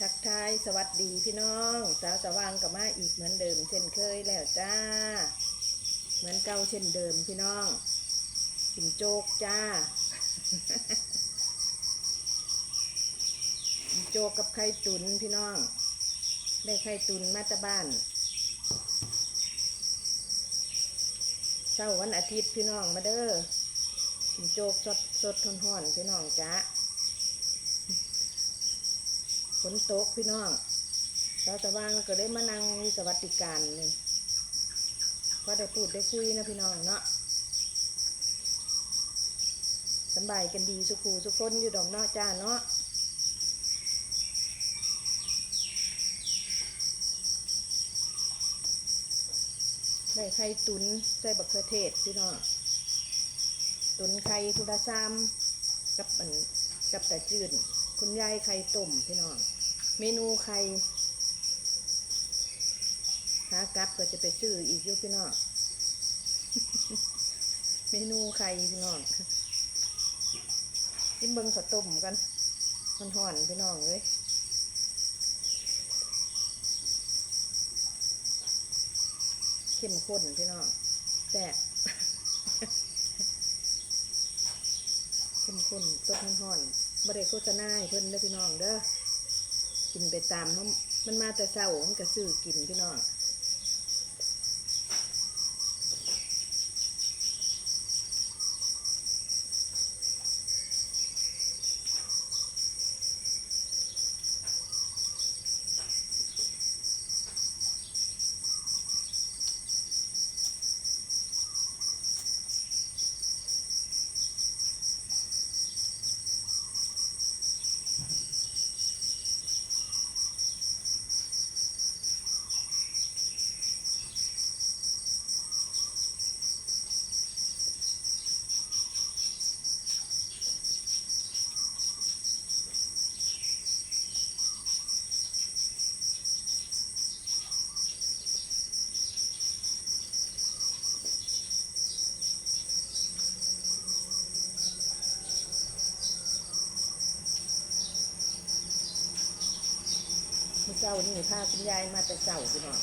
ทักทายสวัสดีพี่น้อง สาวสว่างกับมาอีกเหมือนเดิม เช่นเคยแล้วจ้า เหมือนเก่าเช่นเดิมพี่น้องกินโจ๊กจ้ากินโจ๊กกับไข่ตุนพี่น้อง ได้ไข่ตุนมาตาบ้านเช้าวันอาทิตย์พี่น้องมาเด้อกินโจ๊กสดสดๆห่อนๆพี่น้องจ้า นตกพี่น้องเราจะว่างก็ได้มานั่งมีสวัสดิการนี่ก็ได้พูดได้คุยนะพี่น้องเนาะสบายกันดีสุขูสุขคนอยู่ดอกเนาะจ้าเนาะได้ไข่ตุนใส่บักเขือเทศพี่น้องตุนไข่พุดาซ้ำกับกับแต่จืดคุณยายไข่ต้มพี่น้อง เมนูไข่หากลับก็จะไปซื้ออีกยู่พี่น้องเมนูไข่พี่น้องกินเบิ้งข้าวต้มกันมันห่อนพี่น้องเลยเข้มข้นพี่น้องแซ่บเข้มข้นต้มห่อนๆบ่ได้โฆษณาให้เพิ่อนเด้อพี่น้องเด้อ กินไปตามเขามันมาแต่เศร้ามันก็ซื้อกินพี่น้อง เจ้านี่พาคุณยายมาแต่เจ้าพี่น้อง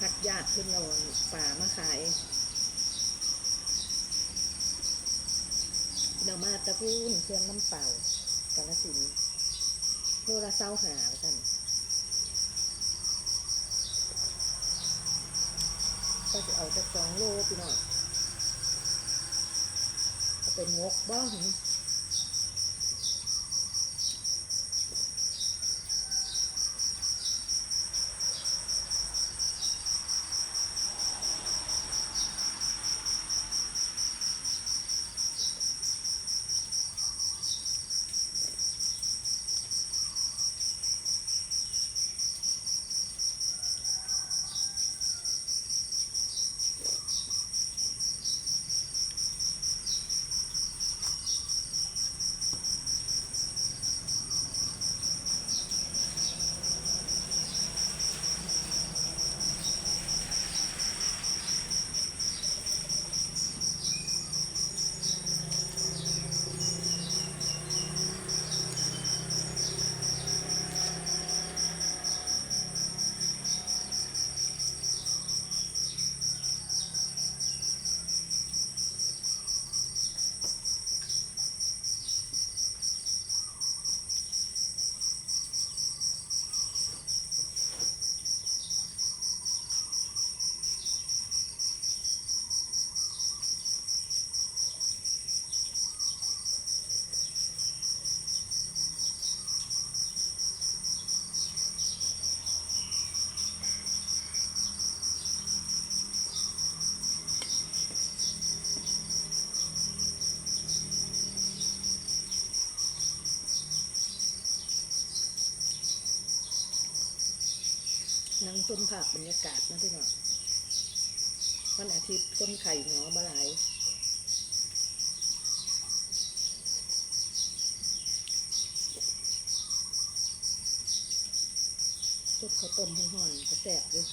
ผักญาติขึ้นเอาป่ามาขาย เดี๋ยวมาตะพู น้ำเปล่ากาลสินโลละเศร้าหาท่านก็จะเอาจากสองโลพี่น้องเอาเป็นงกบ้าง นั่งชมภาพบรรยากาศนะพี่น้องวันอาทิตย์ต้นไข่หนอมาหลายต้นข้าวต้มห่อนๆกระแสบด้วย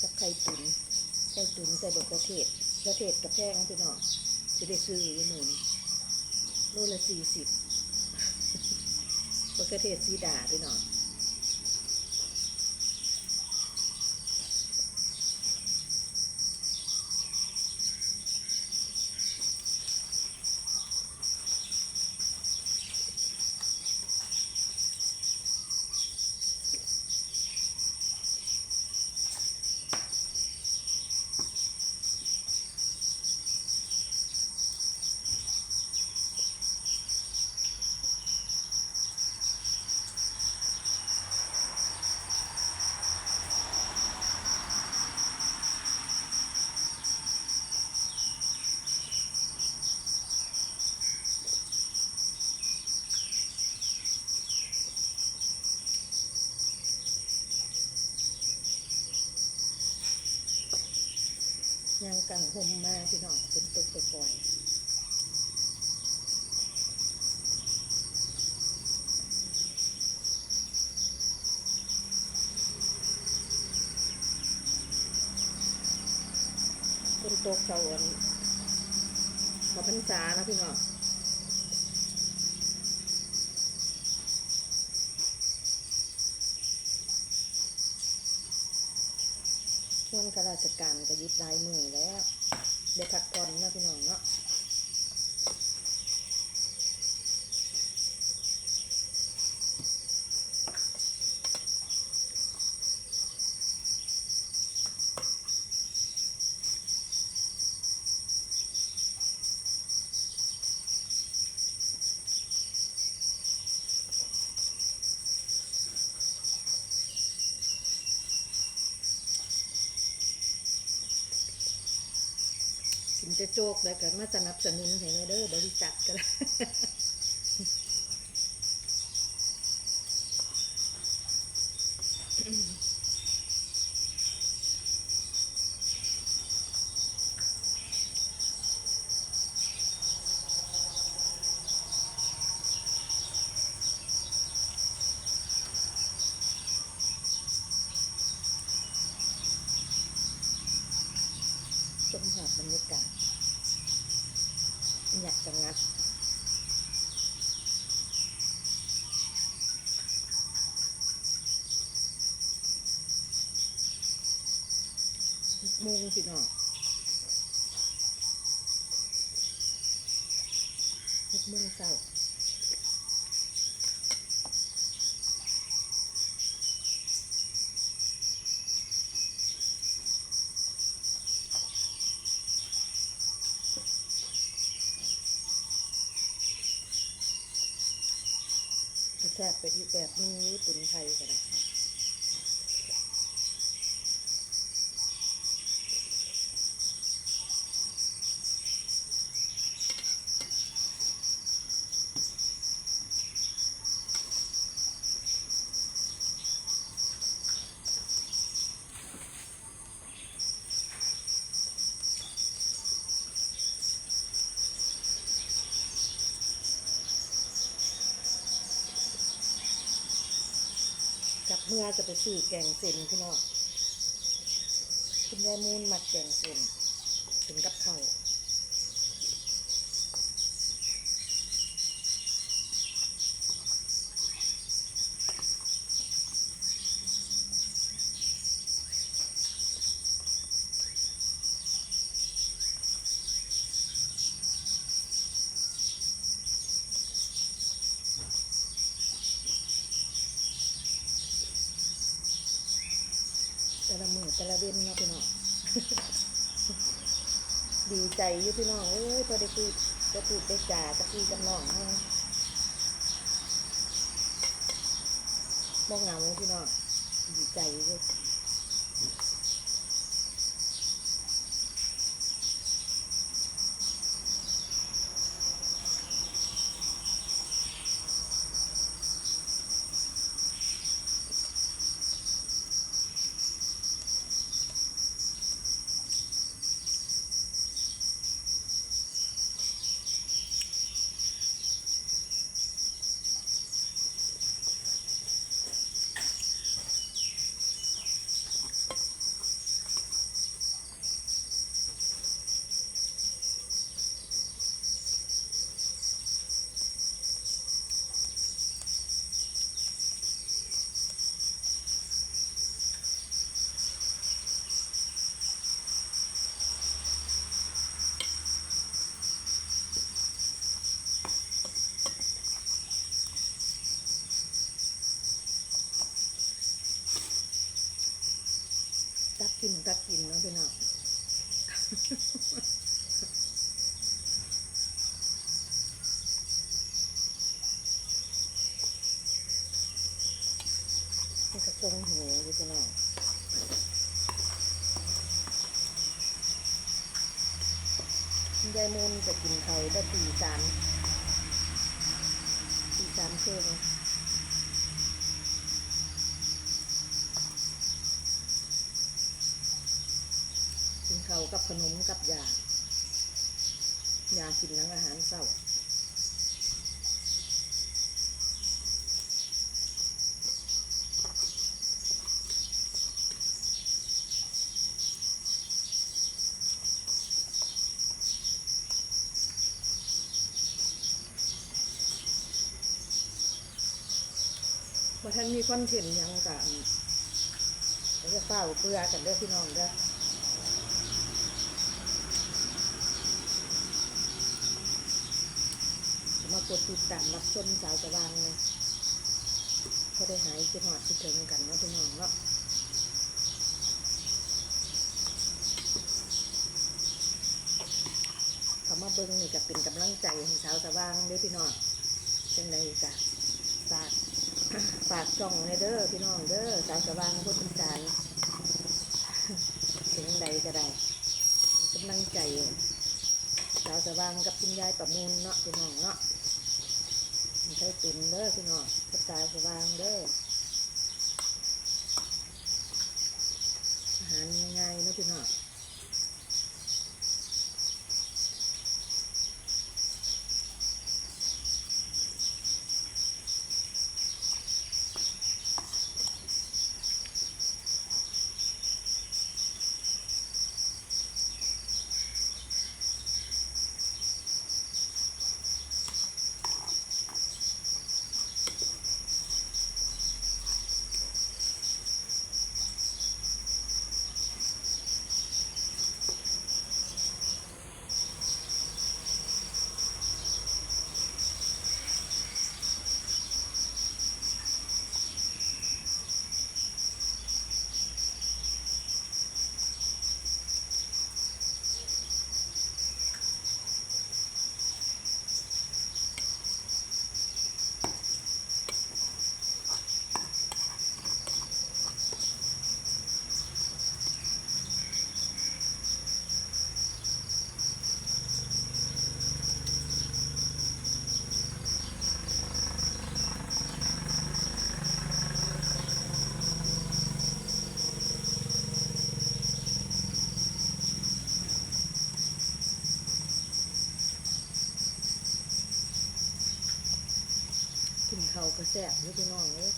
กับไข่ตุ๋นไข่ตุ๋นใส่บดกระเทศกระเทศกับแพ้งพี่น้องจะได้ซื้ออยู่หนี้ง โลละสี่สิบมะเขือเทศสีดาพี่น้อง ยางกังหมมาพี่น้องเป็นตุกปล่อยๆคนตกเสาอันมาพรรษานะพี่น้องช่วง ข้าราชการก็ยึดลายมือแล้วเดี๋ยวพักผ่อนนะพี่น้องเนาะ ถึง จะโจกแล้วก็มาสนับสนุนให้แม่เด้อบริจาคก็ได้ ชมภาพบรรยากาศอยากจะงัด มุ งพี่น้องหกโมงเศร้าแซ่บไปอีกแบบนึงญี่ปุ่นไทยก็ได้ กับเมื่อจะไปซื้อแกงเส้นพี่น้องคุณยายมูนมักแกงเส้นถึงกับข้าวแต่ละมือแต่ละเว้นเนาะพี่น้อง ดีใจ อยู่พี่น้องเอ้ยพอได้คุยจะพูดได้จ่าจะคุยกับน้องเฮาบ่เหงาพี่น้องดีใจอยู่ กินตักกินเนาะพี่น้องนี่ก็ทรงหูอยู่พี่น้องยายมูลจะกินเขาได้ตีสามตีสามเครื่องากับขนมกับยายากินหลังอาหารเศร้าว่าท่านมีคอนเทนต์ยังกับจะเฝ้าเปลือกันเด้อพี่น้องเด้อมากด ติดตามรับชมสาวสว่างเลยพอได้หายคิดหอดคิดถึงกันเนาะพี่น้องเนาะคำว่าเบิ้งนี่ก็เป็นกำลังใจให้สาวสว่างเด้พี่น้องเป็นไรกะฝากฝากช่องในเด้อพี่น้องเด้อสาวสว่างพุทธจารย์ถึงใดก็ได้กำลังใจสาวสว่างกับคุณยายประมูลเนาะพี่น้องเนาะ ใช้ตุนเด้อพี่น้องกระจาวสว่างเด้ออาหารง่ายๆนะพี่น้อง กินเขาวก็แสบเลยพี่น้องเลย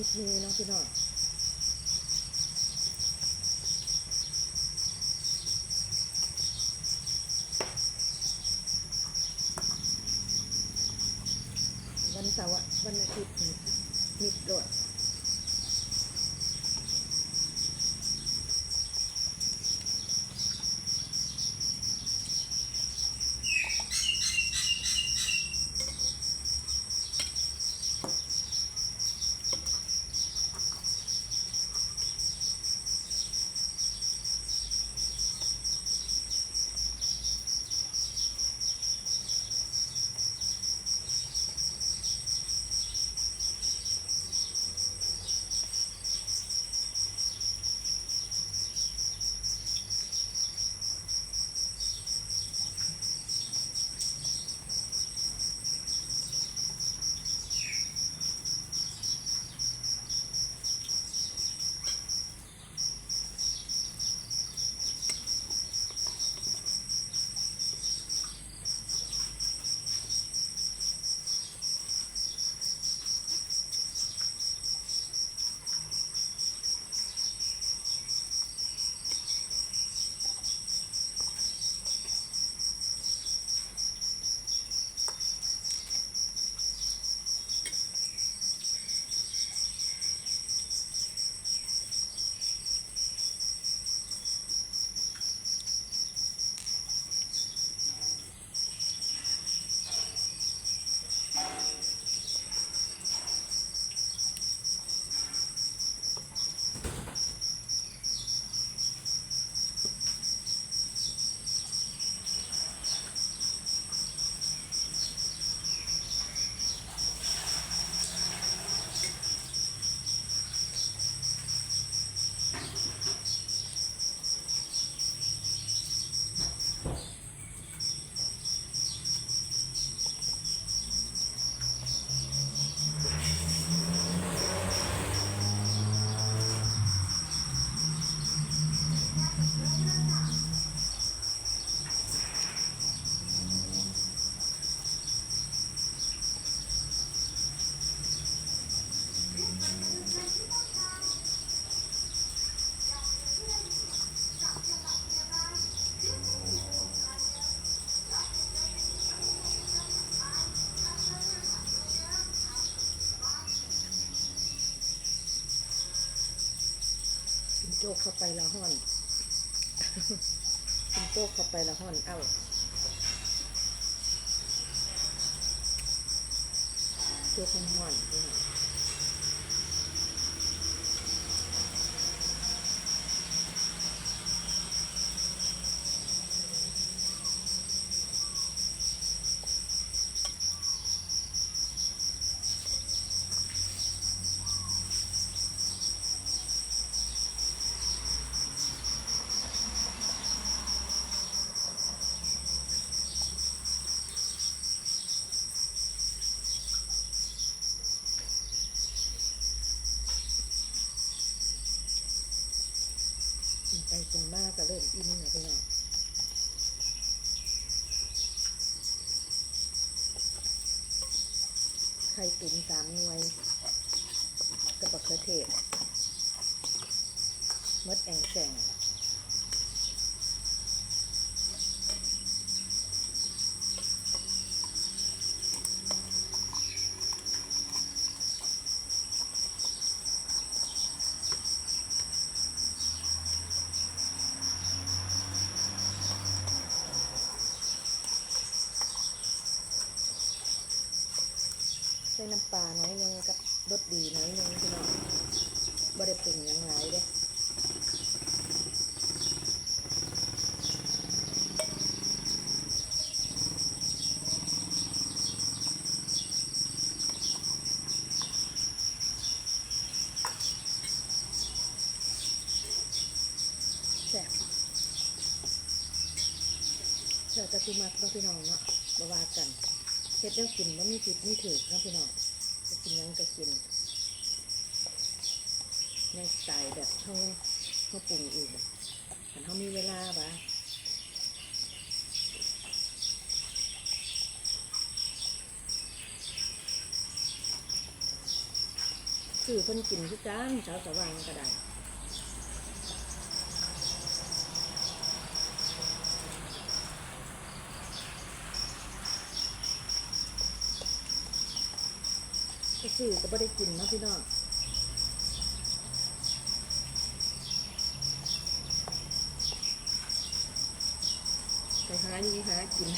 มีมีเนาะพี่น้องวันเสาร์วันอาทิตย์มิดรถโจ กเข้าไปละห่อนกินโตเข้าไปละห่อน เอ้าตัวคงห่อนๆพี่น้อง กินไปกินมากก็เริ่มอิ่มแล้วพี่น้องไข่ตุ๋นสามหน่วย กับบักเขือเทศมดแองแสง ใส่น้ำปลาน้อยหนึงกับรสดีน้อยหนึงพี่น้องบ่ได้ปรุงยังหลเด้แซ่บเดี๋ยวจะคือมักเนาะพี่น้องเนาะบ่ว่ากัน เฮ็ดแล้วกินว่ามีผิดมีถูกนะพี่น้องจะกินยังก็กินในสไตล์แบบเขาเขาปรุงเองถ้าเขามีเวลาบะคือเพิ่นกินคือกันเช้าสว่างก็ได้ ก็คือก็บ่ได้กินนะพี่น้องไปหาอยู่หากิน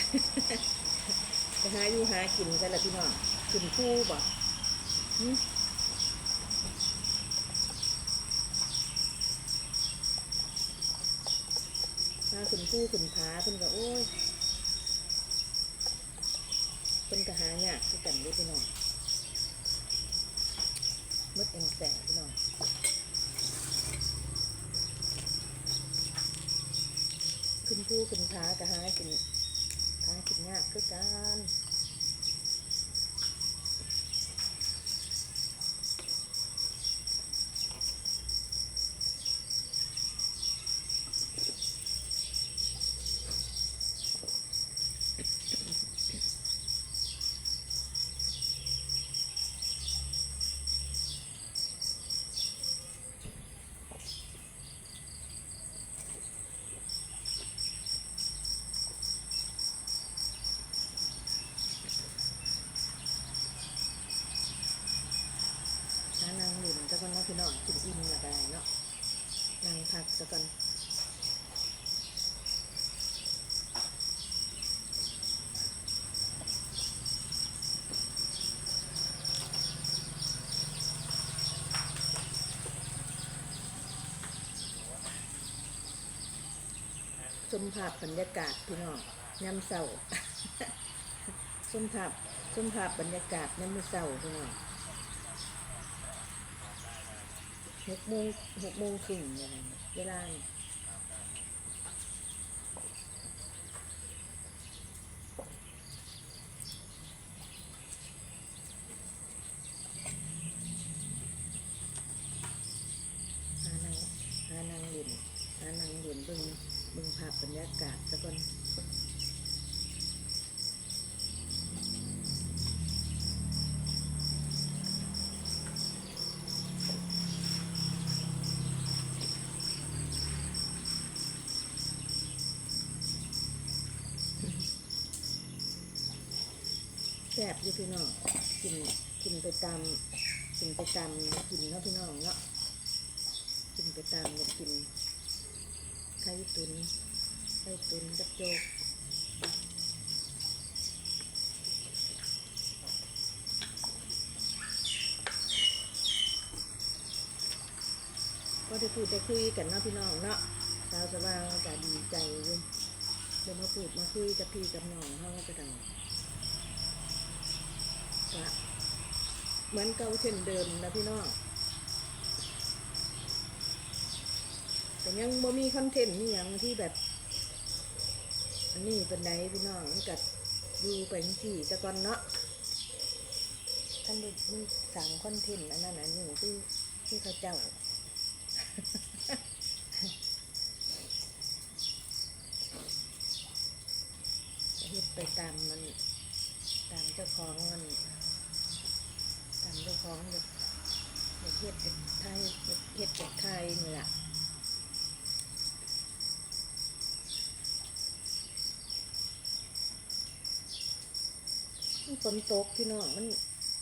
ไปหาอยู่หากินกันละพี่น้องขึ้นคู่บ่ถ้าขึ้นคู่ขึ้นผาเพิ่นก็โอ้ยเพิ่นก็หายากคือกันด้อพี่น้อง ดเองแสงพี่น้องขึ้นผู้ขึ้นท้ากะหายกินหากินยากคือการานางหลินจะก่อนเนาะพี่น้องกินอิ่มและได้เนาะนางพักจะก่อน ชมภาพบรรยากาศพี่น้องยำเศร้าชมภาพชมภาพบรรยากาศยามมื้อเศร้าพี่น้องหกโมงหกโมงครึ่งอะไรเนี่ยเวลาเนี่ยหานางหานางเด่นหานางเด่นเบิ่งเบิ่งภาพบรรยากาศซะก่อนแซ่บอยู่พี่ น้องกินกินไปตามกินไปตามกินเนาะพี่น้องเนาะกินไปตามมากินไข่ตุนไข่ตุนกับโจกก็ได้พูดได้คุยกันเนาะพี่น้องเนาะสาวสว่างก็ดีใจเลยจะมาพูดมาคุยกับพี่กับน้องเขาก็ได้ เหมือนเก่าเช่นเดิมนะพี่น้องแต่ยังบ่มีคอนเทนต์นี่ยังที่แบบ อันนี้เป็นไดพี่น้องมันกัดอยู่ไปจังซี่แต่ก่อนเนาะท่านได้มีสั่งคอนเทนต์อันนั้นอันนี้ที่ที่เขาเจ้าเฮ็ดไปตามมันตามเจ้าของมัน ตามเจ้าของเฮ็ดเฮ็ดเฮ็ดไทยเฮ็ดเฮ็ดไทยนี่แหละฝนตกพี่น้องมัน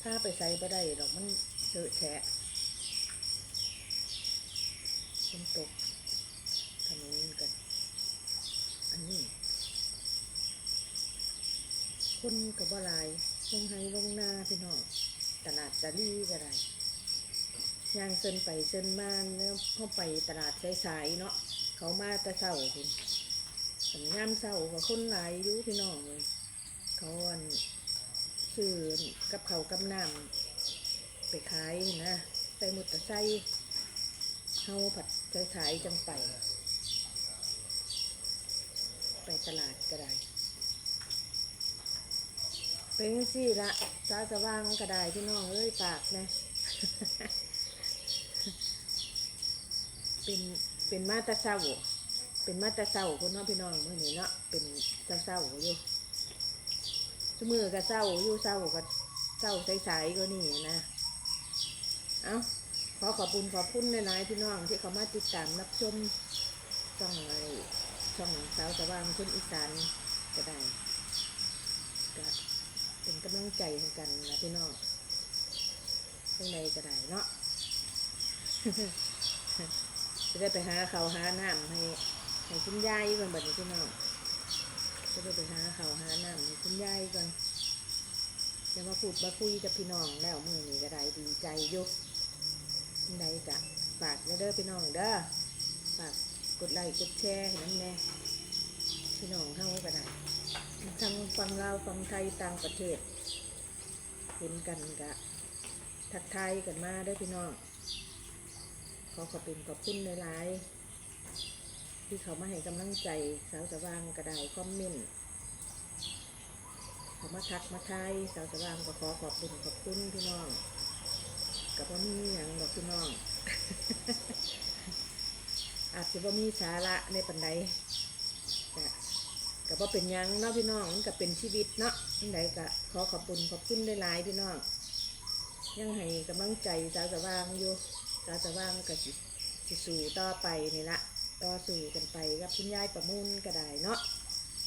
พาไปใส่บ่ได้ดอกมันเจอะแฉะฝนตกถนนกัน อันนี้คนกับบ่ลายลงไห้ลงนาพี่น้อง ตลาดตะลี่ก็ได้ย่างเส้นไปเส้นมาแล้วเข้าไปตลาดสายๆเนาะเขามาต่เช้าคุณสัญญามเช้ากับคนหลายอยู่พี่น้องเลยเขาอันซื้อกับเขากับน้ำไปขายนะใส่หมดตะไส้เฮาผัดใส่ขายจังไป ไปตลาดก็ได้ เป็นสิละสาสว่างก็ไดพี่น้องเอ้ยปากนะเป็นเป็นมาตาเศร้าเป็นมาตาเศร้าคนน้องพี่น้องเมื่อนี้เนาะเป็นเศร้าอยู่ชั่มือก็เศร้าอยู่เศร้าก็เศร้าใสๆก็นี่นะเอ้าขอขอบคุณขอบคุณในหลายพี่น้องที่เขามาติดตามรับชมช่องอะไรช่องสาวสว่างคนอีสานก็ได้ก็ เป็นกำลังใจให้กันนะพี่น้องข้างในก็ได้เนาะจะได้ไปหาเขาหาน้ำให้ให้คุณยายเบิ่งบัดนี้พี่น้องจะได้ไปหาเขาหาน้ำให้คุณยายก่อนจะมาพูดมาคุยกับพี่น้องแล้วมือนี้ก็ได้ดีใจยุกใดกะฝากเด้อพี่น้องเด้อฝากกดไลค์กดแชร์ให้น้ำแน่พี่น้องเข้าก็ได้ ทั้งฟังลาวฟังไทยต่างประเทศ เห็นกันกะทักทายกันมาเด้พี่น้องขอขอบคุณขอบคุณในหลายที่เขามาให้กำลังใจสาวสว่างก็ไดคอมเมนต์เขามาทักมาทายสาวสว่างก็ขอขอบคุณขอบคุณพี่น้องกับว่ามีอย่างดอกพี่น้อง อาจจะว่ามีสาระในปันใด กับว่าเป็นยังเนาะพี่น้องมันก็เป็นชีวิตเนาะปันใดก็ขอขอบคุณขอบคุณหลายพี่น้องยังให้กำลังใจสาวสว่างอยู่สาวสว่างก็สิสิสู่ต่อไปนี่ละต่อสู่กันไปกับคุณยายประมุ่นก็ได้เนาะ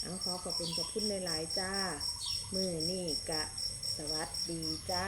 เอาขอขอบคุณขอบคุณหลายๆจ้า มือนี่กะ สวัสดีจ้า